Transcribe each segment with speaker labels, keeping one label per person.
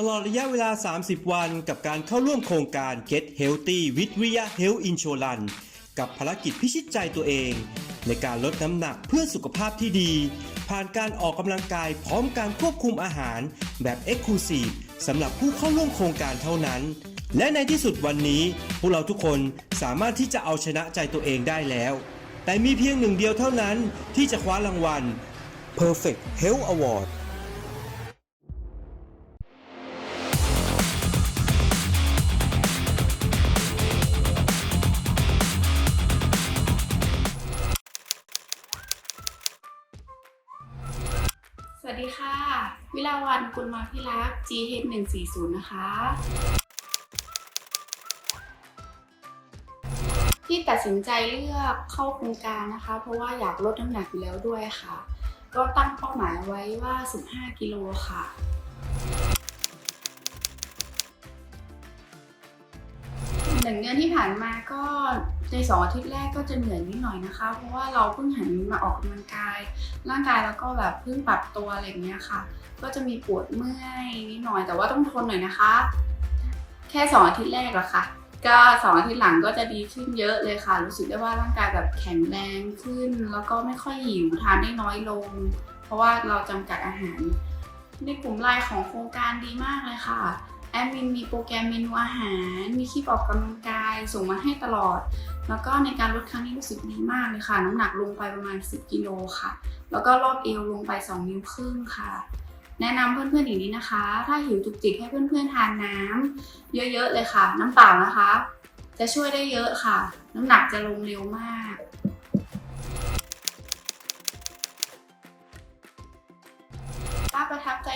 Speaker 1: ตลอดระยะเวลา 30 วันกับการเข้าร่วมโครงการ Get Healthy with Via Health Insurance กับภารกิจพิชิตใจตัวเอง ในการลดน้ำหนักเพื่อสุขภาพที่ดี ผ่านการออกกำลังกายพร้อมการควบคุมอาหารแบบ Exclusive สำหรับผู้เข้าร่วมโครงการเท่านั้น และในที่สุดวันนี้ พวกเราทุกคนสามารถที่จะเอาชนะใจตัวเองได้แล้ว แต่มีเพียงหนึ่งเดียวเท่านั้นที่จะคว้ารางวัล Perfect Health Award
Speaker 2: ลาวันกุลมาพิรักษ์ GH 140 นะคะ ที่ตัดสินใจเลือกเข้าโครงการนะคะ เพราะว่าอยากลดน้ำหนักอยู่แล้วด้วยค่ะ ก็ตั้งเป้าหมายไว้ว่า 15 กิโลค่ะ หนึ่งเดือนที่ผ่านมาก็ในสองอาทิตย์แรกก็จะเหนื่อยนิดหน่อยนะคะ เพราะว่าเราเพิ่งหันมาออกกำลังกาย ร่างกายแล้วก็แบบเพิ่งปรับตัวอะไรอย่างเงี้ยค่ะ ก็จะมีปวดเมื่อยนิดหน่อยแต่ว่าต้องทนหน่อยนะคะ แค่สองอาทิตย์แรกอะค่ะ ก็สองอาทิตย์หลังก็จะดีขึ้นเยอะเลยค่ะ รู้สึกได้ว่าร่างกายแบบแข็งแรงขึ้น แล้วก็ไม่ค่อยหิวทานได้น้อยลง เพราะว่าเราจำกัดอาหาร ในกลุ่มไลน์ของโครงการดีมากเลยค่ะ แอดมินมีโปรแกรมเมนูอาหาร มีคลิปออกกำลังกายส่งมาให้ตลอด แล้วก็ในการลดครั้งนี้รู้สึกดีมากเลยค่ะ น้ำหนักลงไปประมาณ 10 กิโลค่ะ แล้วก็รอบเอวลงไป 2 นิ้วครึ่งค่ะ แนะนำเพื่อนๆอย่างนี้นะคะ ถ้าหิวจุกจิกให้เพื่อนๆทานน้ำเยอะๆเลยค่ะ น้ำเปล่านะคะ จะช่วยได้เยอะค่ะ น้ำหนักจะลงเร็วมาก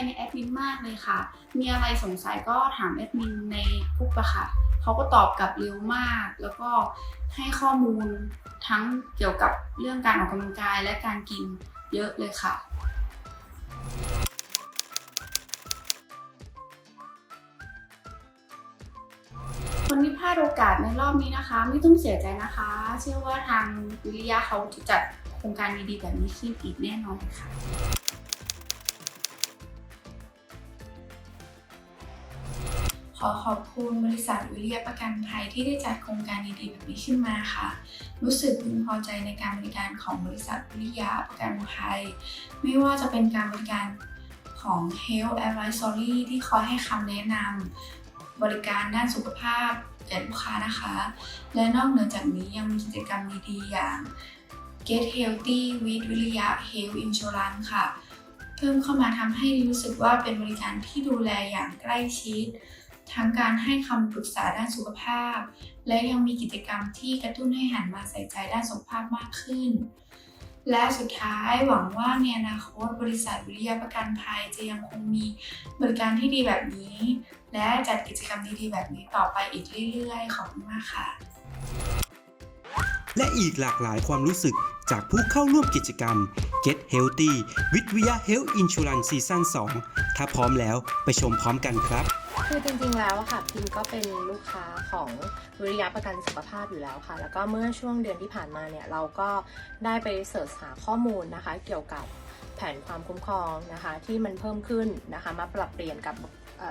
Speaker 2: ใจในแอดมินมากเลยค่ะ มีอะไรสงสัยก็ถามแอดมินในกลุ่มอะค่ะ เขาก็ตอบกลับเร็วมาก แล้วก็ให้ข้อมูลทั้งเกี่ยวกับเรื่องการออกกำลังกายและการกินเยอะเลยค่ะคนที่พลาดโอกาสในรอบนี้นะคะ ไม่ต้องเสียใจนะคะ เชื่อว่าทางวิริยะเขาจะจัดโครงการดีๆแบบนี้ขึ้นอีกแน่นอนค่ะ ขอขอบคุณบริษัทวิริยประกันภัยที่ได้จัดโครงการดีๆแบบนี้ขึ้นมาค่ะ รู้สึกพึงพอใจในการบริการของบริษัทวิริยประกันภัย ไม่ว่าจะเป็นการบริการของ Health Advisory ที่คอยให้คำแนะนำบริการด้านสุขภาพแก่ลูกค้านะคะ และนอกเหนือจากนี้ยังมีกิจกรรมดีๆ อย่าง Get Healthy with วิริยะ Health Insurance ค่ะ เพิ่มเข้ามาทำให้รู้สึกว่าเป็นบริการที่ดูแลอย่างใกล้ชิด ทั้งการให้คำปรึกษาด้านสุขภาพ และยังมีกิจกรรมที่กระตุ้นให้หันมาใส่ใจด้านสุขภาพมากขึ้น และสุดท้ายหวังว่าในอนาคตบริษัทวิริยะประกันภัยจะยังคงมีบริการที่ดีแบบนี้ และจัดกิจกรรมดีๆแบบนี้ต่อไปอีกเรื่อยๆ ขอบคุณมากค่ะ
Speaker 1: และอีกหลากหลายความรู้สึกจากผู้เข้าร่วมกิจกรรม Get Healthy with Via Health Insurance Season 2 ถ้าพร้อมแล้วไปชมพร้อมกันครับ
Speaker 3: คือจริงๆแล้วค่ะพิมก็เป็นลูกค้าของวิริยะประกันสุขภาพอยู่แล้วค่ะ แล้วก็เมื่อช่วงเดือนที่ผ่านมาเนี่ยเราก็ได้ไปเสิร์ชหาข้อมูลนะคะ เกี่ยวกับแผนความคุ้มครองนะคะ ที่มันเพิ่มขึ้นนะคะ มาปรับเปลี่ยนกับ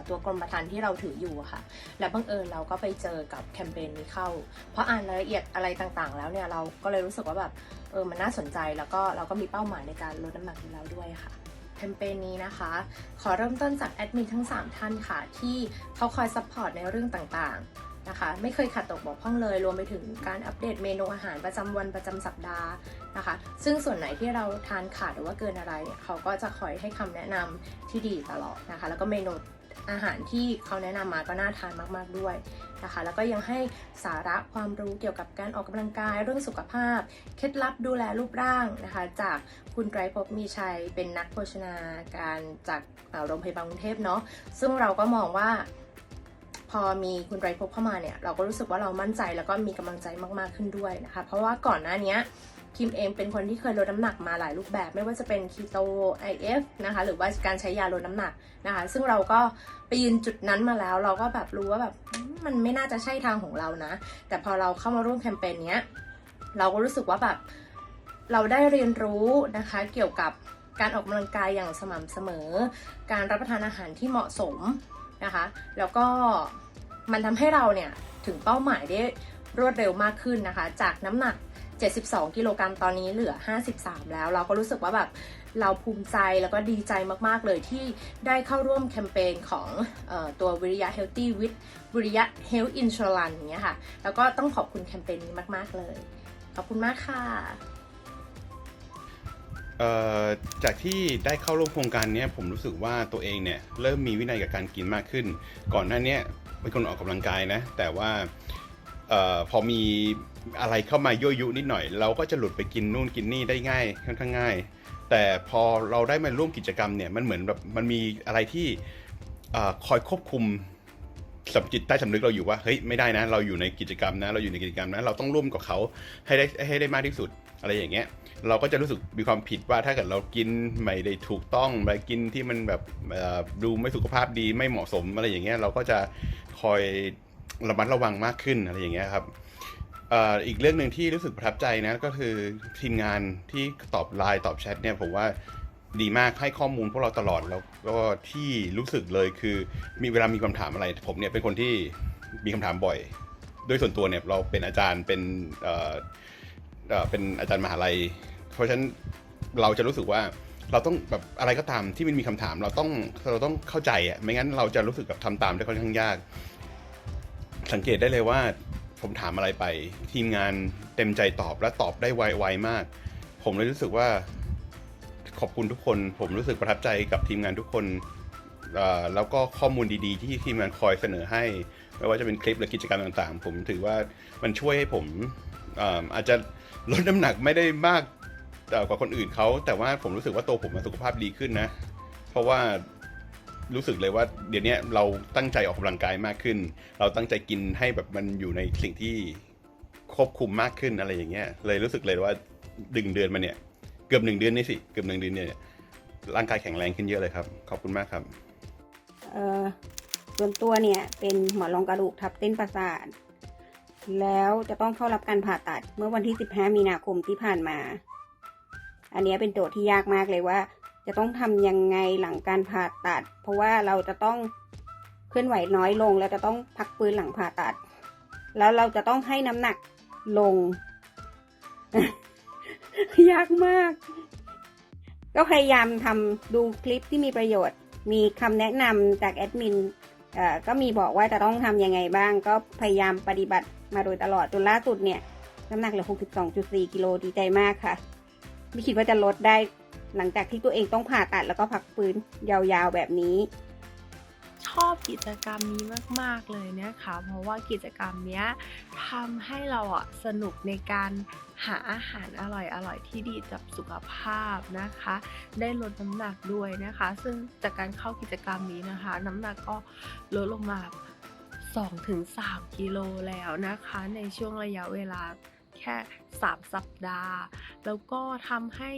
Speaker 3: ตัวกรมธรรม์ที่เราถืออยู่ค่ะ และบังเอิญเราก็ไปเจอกับแคมเปญนี้เข้า เพราะอ่านรายละเอียดอะไรต่างๆ แล้วเนี่ยเราก็เลยรู้สึกว่าแบบเออมันน่าสนใจแล้วก็เราก็มีเป้าหมายในการลดน้ำหนักอยู่แล้วด้วยค่ะ แคมเปญนี้นะคะ ขอเริ่มต้นจากแอดมินทั้ง 3 ท่านค่ะ ที่เขาคอยซัพพอร์ตในเรื่องต่างๆนะคะ ไม่เคยขาดตกบกพร่องเลย รวมไปถึงการอัปเดตเมนูอาหารประจำวันประจำสัปดาห์นะคะ ซึ่งส่วนไหนที่เราทานขาดหรือว่าเกินอะไรเนี่ยเขาก็จะคอยให้คำแนะนำที่ดีตลอดนะคะ แล้วก็เมนู อาหารที่เขาแนะนำมาก็น่าทานมากๆด้วยนะคะ แล้วก็ยังให้สาระความรู้เกี่ยวกับการออกกำลังกายเรื่องสุขภาพ เคล็ดลับดูแลรูปร่างนะคะ จากคุณไตรภพมีชัยเป็นนักโภชนาการจากโรงพยาบาลกรุงเทพเนาะซึ่งเราก็มองว่าพอมีคุณไตรภพเข้ามาเนี่ยเราก็รู้สึกว่าเรามั่นใจแล้วก็มีกำลังใจมากๆขึ้นด้วยนะคะ เพราะว่าก่อนหน้านี้ คิมเองเป็นคนที่เคยลดน้ำหนักมาหลายรูปแบบ ไม่ว่าจะเป็นคีโต IF นะคะหรือว่าการใช้ยาลดน้ำหนักนะคะ ซึ่งเราก็ไปยืนจุดนั้นมาแล้ว เราก็แบบรู้ว่าแบบมมันไม่น่าจะใช่ทางของเรานะ แต่พอเราเข้ามาร่วมแคมเปญเนี้ยเราก็รู้สึกว่าแบบเราได้เรียนรู้นะคะเกี่ยวกับการออกกำลังกายอย่างสม่ำเสมอ การรับประทานอาหารที่เหมาะสมนะคะ แล้วก็มันทำให้เราเนี่ยถึงเป้าหมายได้รวดเร็วมากขึ้นนะคะ จากน้ำหนัก 72 กิโลกรัมตอนนี้เหลือ 53 แล้ว เราก็รู้สึกว่าแบบเราภูมิใจแล้วก็ดีใจมากๆเลยที่ได้เข้าร่วมแคมเปญของออตัววิริยะ Healthy with วิริยะ Health Insurance อย่างเงี้ยค่ะ แล้วก็ต้องขอบคุณแคมเปญนี้มาก ๆ เลย ขอบคุณมากค่ะ
Speaker 4: จากที่ได้เข้าร่วมโครงการนี้ผมรู้สึกว่าตัวเองเนี่ยเริ่มมีวินัยกับการกินมากขึ้น ก่อนหน้านี้เป็นคนออกกำลังกายนะ แต่ว่าออพอมี อะไรเข้ามายั่วยุนิดหน่อย เราก็จะหลุดไปกินนู่นกินนี่ได้ง่ายค่อนข้างง่าย แต่พอเราได้มาร่วมกิจกรรมเนี่ยมันเหมือนแบบมันมีอะไรที่อคอยควบคุมสำจิตใต้สำนึกเราอยู่ว่าเฮ้ยไม่ได้นะ เราอยู่ในกิจกรรมนะ เราอยู่ในกิจกรรมนะ เราต้องร่วมกับเขาให้ได้ให้ได้มากที่สุดอะไรอย่างเงี้ย เราก็จะรู้สึกมีความผิดว่าถ้าเกิดเรากินไม่ได้ถูกต้องไปกินที่มันแบบดูไม่สุขภาพดีไม่เหมาะสมอะไรอย่างเงี้ยเราก็จะคอยระมัดระวังมากขึ้นอะไรอย่างเงี้ยครับ อีกเรื่องหนึ่งที่รู้สึกประทับใจนะก็คือทีมงานที่ตอบไลน์ตอบแชทเนี่ยผมว่าดีมากให้ข้อมูลพวกเราตลอดแล้วก็ที่รู้สึกเลยคือมีเวลามีคำถามอะไร ผมเนี่ยเป็นคนที่มีคำถามบ่อย โดยส่วนตัวเนี่ยเราเป็นอาจารย์เป็นเอ่อเอ่อเป็นอาจารย์มหาลัย เพราะฉะนั้นเราจะรู้สึกว่าเราต้องแบบอะไรก็ตามที่มันมีคำถาม เราต้องเราต้องเข้าใจอะไม่งั้นเราจะรู้สึกแบบทำตามได้ค่อนข้างยาก สังเกตได้เลยว่า ผมถามอะไรไป ทีมงานเต็มใจตอบและตอบได้ไวๆมาก ผมเลยรู้สึกว่าขอบคุณทุกคน ผมรู้สึกประทับใจกับทีมงานทุกคนแล้วก็ข้อมูลดีๆ ที่ทีมงานคอยเสนอให้ ไม่ว่าจะเป็นคลิปหรือกิจกรรมต่างๆ ผมถือว่ามันช่วยให้ผมอาจจะลดน้ำหนักไม่ได้มากกว่าคนอื่นเขาแต่ว่าผมรู้สึกว่าตัวผมสุขภาพดีขึ้นนะ เพราะว่า รู้สึกเลยว่าเดี๋ยวนี้เราตั้งใจออกกำลังกายมากขึ้น เราตั้งใจกินให้แบบมันอยู่ในสิ่งที่ควบคุมมากขึ้นอะไรอย่างเงี้ย เลยรู้สึกเลยว่าดึงเดือนมาเนี่ย เกือบหนึ่งเดือนนี่สิเกือบหนึ่งเดือนเนี่ยร่างกายแข็งแรงขึ้นเยอะเลยครับ ขอบคุณมากครับ
Speaker 5: เออส่วนตัวเนี่ยเป็นหมอนรองกระดูกทับเส้นประสาทแล้วจะต้องเข้ารับการผ่าตัดเมื่อวันที่ 15 มีนาคมที่ผ่านมา อันนี้เป็นโจทย์ที่ยากมากเลยว่า จะต้องทำยังไงหลังการผ่าตัด เพราะว่าเราจะต้องเคลื่อนไหวน้อยลง แล้วจะต้องพักฟื้นหลังผ่าตัด แล้วเราจะต้องให้น้ำหนักลง ยากมาก ก็พยายามทำดูคลิปที่มีประโยชน์ มีคำแนะนำจากแอดมินก็มีบอกว่าจะต้องทำยังไงบ้าง ก็พยายามปฏิบัติมาโดยตลอดจนล่าสุดเนี่ย น้ำหนักเหลือ 62.4 กิโลดีใจมากค่ะ ไม่คิดว่าจะลดได้ หลังจากที่ตัวเองต้องผ่าตัดแล้วก็พักฟื้นยาวๆแบบนี้
Speaker 6: ชอบกิจกรรมนี้มากๆเลยนะคะ เพราะว่ากิจกรรมเนี้ยทำให้เราอะสนุกในการหาอาหารอร่อยๆที่ดีกับสุขภาพนะคะ ได้ลดน้ำหนักด้วยนะคะ ซึ่งจากการเข้ากิจกรรมนี้นะคะ น้ำหนักก็ลดลงมา2-3กิโลแล้วนะคะ ในช่วงระยะเวลาแค่ 3 สัปดาห์ แล้วก็ทำให้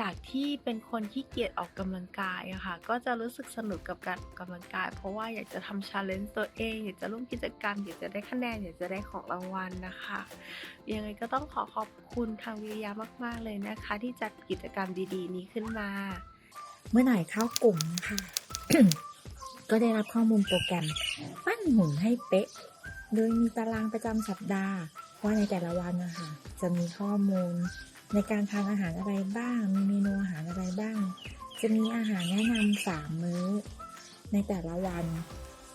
Speaker 6: จากที่เป็นคนขี้เกียจออกกำลังกายอะค่ะ ก็จะรู้สึกสนุกกับการออกกำลังกาย เพราะว่าอยากจะทำชาเลนจ์ตัวเอง อยากจะร่วมกิจกรรม อยากจะได้คะแนน อยากจะได้ของรางวัลนะคะ ยังไงก็ต้องขอขอบคุณทางวิริยามาก ๆ เลยนะคะ ที่จัดกิจกรรมดี ๆ นี้ขึ้นมา
Speaker 7: เมื่อหน่อยเข้ากลุ่มนะคะ ก็ได้รับข้อมูลโปรแกรม ปั้นหุ่นให้เป๊ะ โดยมีตารางประจำสัปดาห์ว่าในแต่ละวันนะคะจะมีข้อมูล ในการทานอาหารอะไรบ้าง มีเมนูอาหารอะไรบ้าง จะมีอาหารแนะนำสามมื้อ ในแต่ละวัน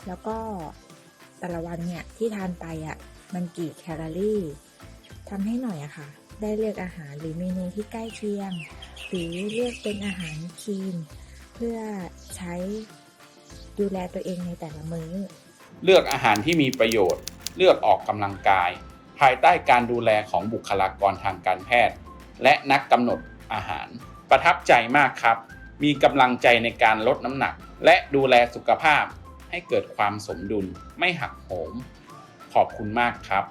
Speaker 7: แล้วก็แต่ละวันเนี่ยที่ทานไปอะ่ะมันกี่แคลอรี่ทำให้หน่อยอะค่ะ ได้เลือกอาหารหรือเมนูที่ใกล้เคียง หรือเลือกเป็นอาหารคลีนเพื่อใช้ดูแลตัวเองในแต่ละมื้อ
Speaker 8: เลือกอาหารที่มีประโยชน์ เลือกออกกำลังกาย ภายใต้การดูแลของบุคลากรทางการแพทย์ และนักกำหนดอาหาร ประทับใจมากครับ มีกำลังใจในการลดน้ำหนัก และดูแลสุขภาพให้เกิดความสมดุลไม่หักโหม ขอบคุณมากครับ